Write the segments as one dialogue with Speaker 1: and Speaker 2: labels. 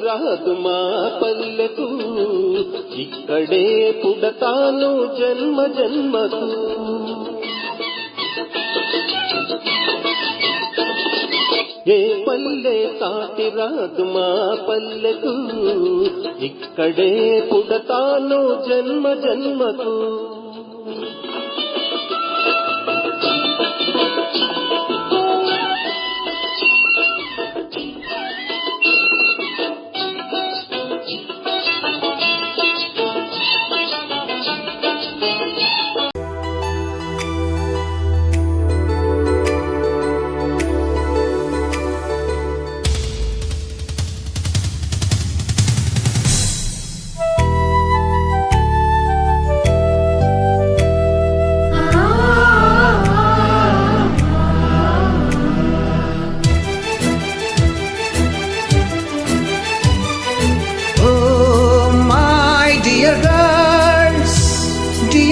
Speaker 1: రాదు మా పల్లెకు ఇక్కడే పుడతాను జన్మ జన్మకు. ఏ పల్లె తాటి రాదు మా పల్లెకు ఇక్కడే పుడతాను జన్మ జన్మకు.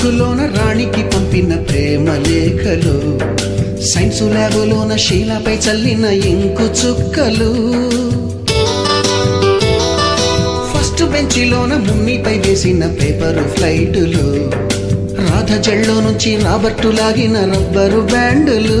Speaker 2: బుక్కులోన రాణికి పంపిన ప్రేమ లేఖలు సైన్సు ల్యాబులోన శీలపై చల్లిన ఇంకు చుక్కలు. ఫస్ట్ బెంచిలోన మున్నిపై వేసిన పేపరు ఫ్లైటులు రాధ జల్లో నుంచి రాబర్టు లాగిన రబ్బరు బ్యాండులు.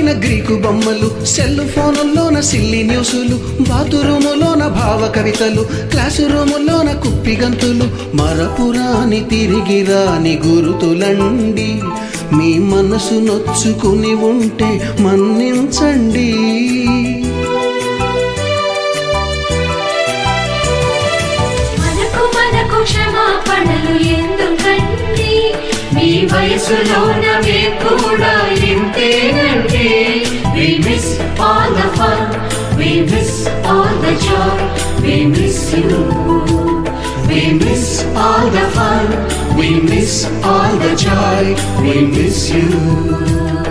Speaker 2: అందమైన గ్రీకు బొమ్మలు సెల్ ఫోనుల్లోన సిల్లి న్యూసులు బాతురూములోన భావ కవితలు క్లాసు రూములోన కుప్పిగంతులు మరపురాని తిరిగి రాని గురుతులండి. మీ మనసు నొచ్చుకుని ఉంటే మన్నించండి.
Speaker 3: మనకు మనకు క్షమాపణలు ఎందుకండి వయసులోన మేము కూడా ఇంతేనండి We miss all the fun, we miss all the joy, we miss you. We miss all the fun, we miss all the joy, we miss you.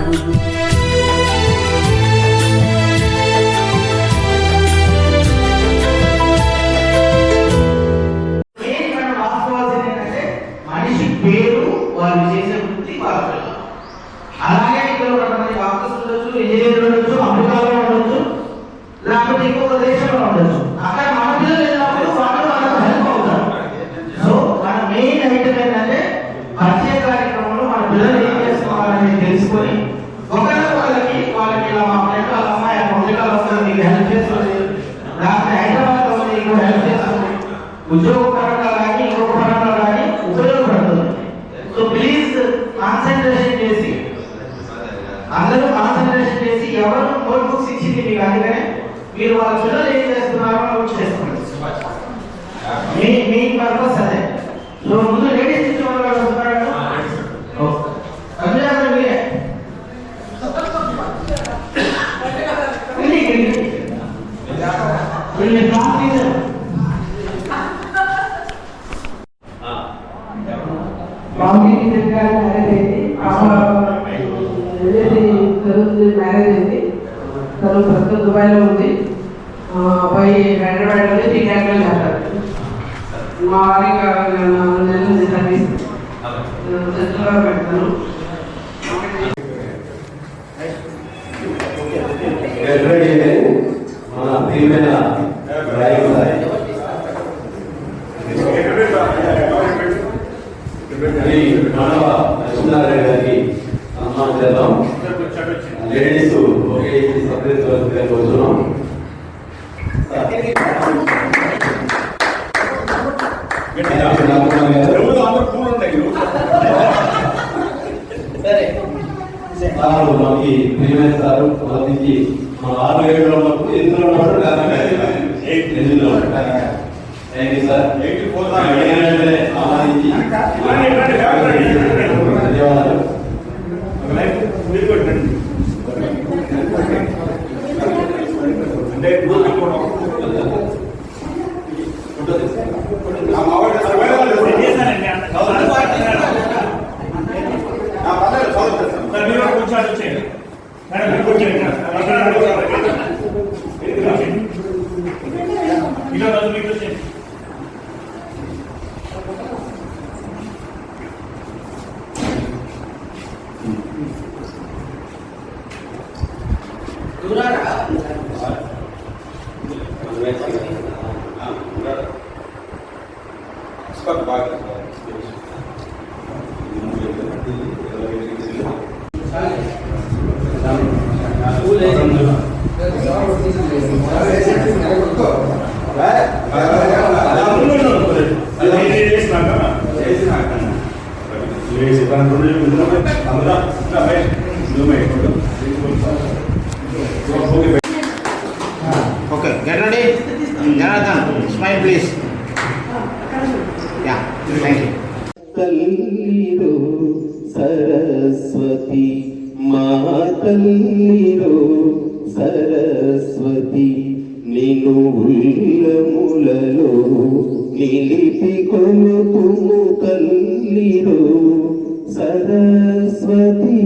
Speaker 4: అందరూ కాన్సన్ట్రేషన్ చేసి ఎవరు నోట్ బుక్స్ ఇచ్చింది మీకు అందుకనే మీరు వాళ్ళ పిల్లలు ఏం చేస్తున్నారో నోట్ చేసుకోండి మీ మీ పర్పస్ అదే సో ముందు లేడీస్ నుంచి వాళ్ళు వస్తున్నాడు అందులో మీరే వెళ్ళి,
Speaker 5: మా వారికి పెడతాను
Speaker 6: మన ప్రియమైన మానవ లక్ష్మీనారాయణ గారికి సన్మానం చేద్దాం లేడీస్ ఒకే సపరేట్ సార్ మనకి ప్రియమైన సార్ మొదటి మన ఆరు ఏడులో ఉన్నప్పుడు ఎందులో ఉన్నప్పుడు ఎనిమిదిలో muito tempo. యూ సార్ వెంటనే ఆహ్వానించి ధన్యవాదాలు
Speaker 4: Okay, get ready. Jonathan,
Speaker 1: తల్లిరో Saraswati మా తల్లిరో సరస్వతి నిన్ను ఉల్లములలో నిలిపి కొలుపుము తల్లిరో సరస్వతి.